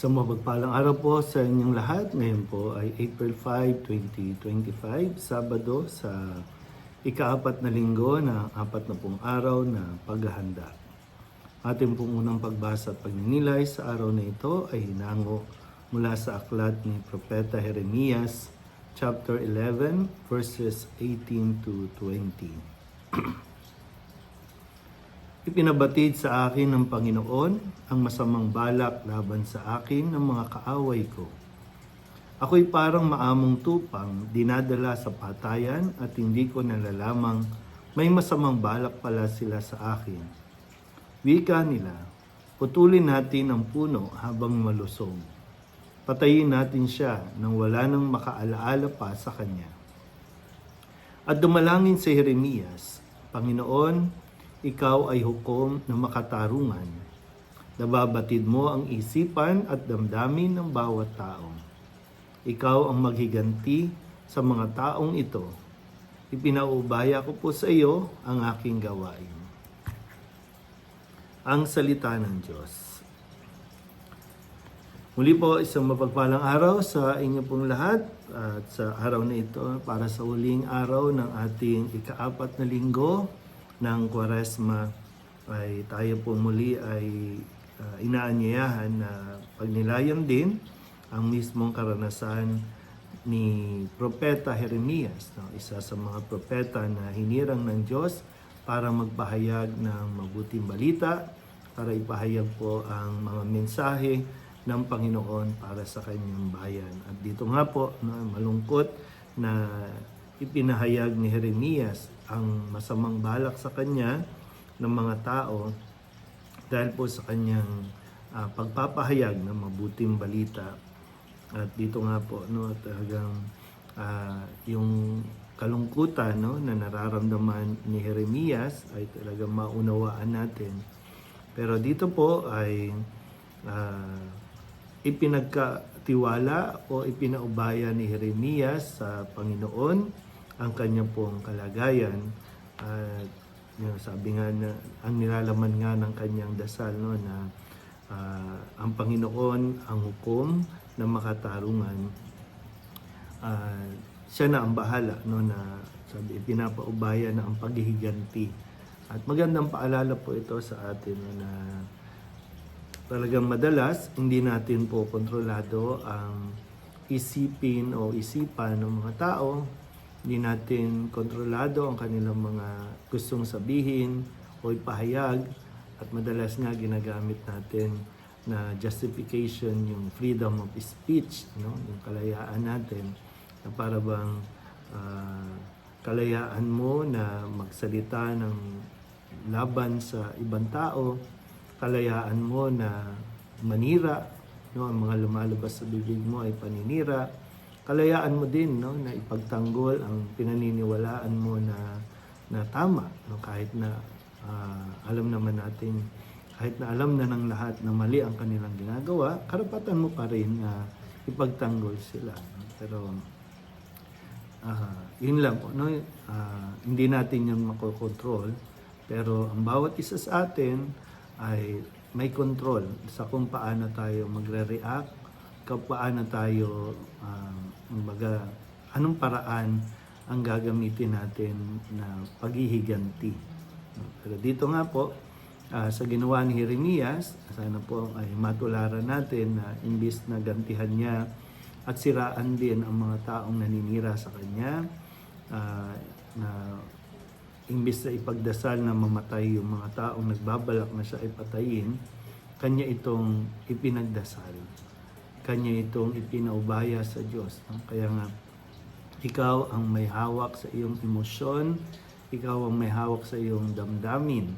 Sa mapagpalang araw po sa inyong lahat. Ngayon po ay April 5, 2025, Sabado sa ikaapat na linggo na apat na pong araw na paghahanda. Ating pong unang pagbasa at pagninilay sa araw na ito ay hinango mula sa aklat ni Propeta Jeremias, chapter 11, verses 18 to 20. Ipinabatid sa akin ng Panginoon ang masamang balak laban sa akin ng mga kaaway ko. Ako'y parang maamong tupang dinadala sa patayan at hindi ko nalalamang may masamang balak pala sila sa akin. Wika nila, putulin natin ang puno habang malusog. Patayin natin siya nang wala nang makaalaala pa sa kanya. At dumalangin si Jeremias, Panginoon, ikaw ay hukom na makatarungan. Nababatid mo ang isipan at damdamin ng bawat tao. Ikaw ang maghiganti sa mga taong ito. Ipinaubaya ko po sa iyo ang aking gawain. Ang salita ng Diyos. Muli po isang mapagpalang araw sa inyo pong lahat at sa araw na ito para sa huling araw ng ating ikaapat na linggo ng Kwaresma ay tayo po muli ay uh, inaanyayahan na pagnilayan din ang mismong karanasan ni Propeta Jeremias, no? isa sa mga propeta na hinirang ng Diyos para magpahayag ng mabuting balita, para ipahayag po ang mga mensahe ng Panginoon para sa kanyang bayan. At dito nga po, no, malungkot na ipinahayag ni Jeremias ang masamang balak sa kanya ng mga tao dahil po sa kanyang uh, pagpapahayag ng mabuting balita. At dito nga po, no, talagang uh, yung kalungkutan no, na nararamdaman ni Jeremias ay talagang maunawaan natin. Pero dito po ay uh, ipinagkatiwala o ipinaubaya ni Jeremias sa Panginoon ang kanya pong kalagayan. At uh, sabi nga na ang nilalaman nga ng kanyang dasal no na uh, ang Panginoon ang hukom na makatarungan. Uh, siya na ang bahala no na sabi pinapaubaya na ang paghihiganti. At magandang paalala po ito sa atin no, na talagang madalas hindi natin po kontrolado ang isipin o isipan ng mga tao hindi natin kontrolado ang kanilang mga gustong sabihin o ipahayag at madalas nga ginagamit natin na justification yung freedom of speech, no? yung kalayaan natin na para bang uh, kalayaan mo na magsalita ng laban sa ibang tao, kalayaan mo na manira, no? ang mga lumalabas sa bibig mo ay paninira, kalayaan mo din no na ipagtanggol ang pinaniniwalaan mo na na tama no kahit na uh, alam naman natin kahit na alam na ng lahat na mali ang kanilang ginagawa karapatan mo pa rin na uh, ipagtanggol sila no? pero uh, yun lang no uh, hindi natin yun makokontrol pero ang bawat isa sa atin ay may control sa kung paano tayo magre-react kung paano tayo uh, Kumbaga, anong paraan ang gagamitin natin na paghihiganti. Pero dito nga po, uh, sa ginawa ni Jeremias, sana po ay matularan natin na imbis na gantihan niya at siraan din ang mga taong naninira sa kanya, uh, na imbis na ipagdasal na mamatay yung mga taong nagbabalak na siya ipatayin, kanya itong ipinagdasal kanya itong ipinaubaya sa Diyos. Kaya nga, ikaw ang may hawak sa iyong emosyon, ikaw ang may hawak sa iyong damdamin.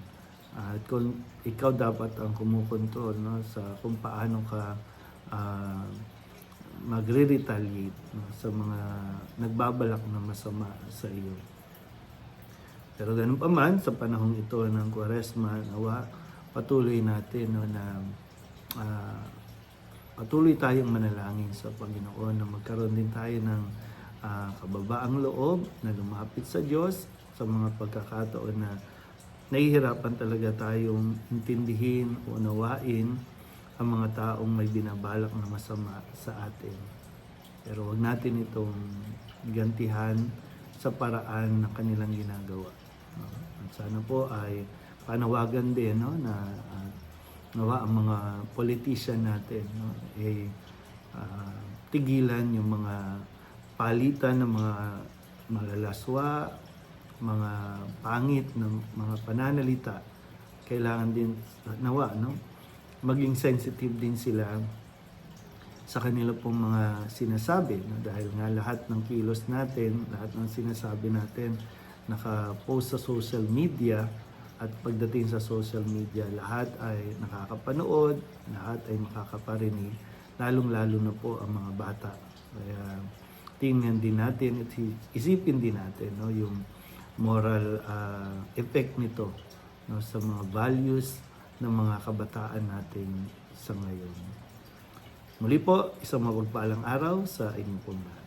At kung ikaw dapat ang kumukontrol no, sa kung paano ka uh, magre-retaliate no, sa mga nagbabalak na masama sa iyo. Pero ganun pa man, sa panahong ito ng Kwaresma, nawa, patuloy natin no, na uh, patuloy tayong manalangin sa Panginoon na magkaroon din tayo ng uh, kababaang loob na lumapit sa Diyos sa mga pagkakataon na nahihirapan talaga tayong intindihin, unawain ang mga taong may binabalak na masama sa atin. Pero wag natin itong gantihan sa paraan ng kanilang ginagawa. No? At sana po ay panawagan din no, na ah, nawa ang mga politician natin no, eh, ah, tigilan yung mga palitan ng mga malalaswa, mga pangit ng mga pananalita. Kailangan din nawa no, maging sensitive din sila sa kanila pong mga sinasabi no? dahil nga lahat ng kilos natin, lahat ng sinasabi natin naka-post sa social media at pagdating sa social media lahat ay nakakapanood, lahat ay makakaparinig, lalong-lalo na po ang mga bata. Kaya tingnan din natin at isipin din natin no yung moral ah, effect nito no sa mga values ng mga kabataan natin sa ngayon. Muli po, isang mapagpaalang araw sa inyong lahat.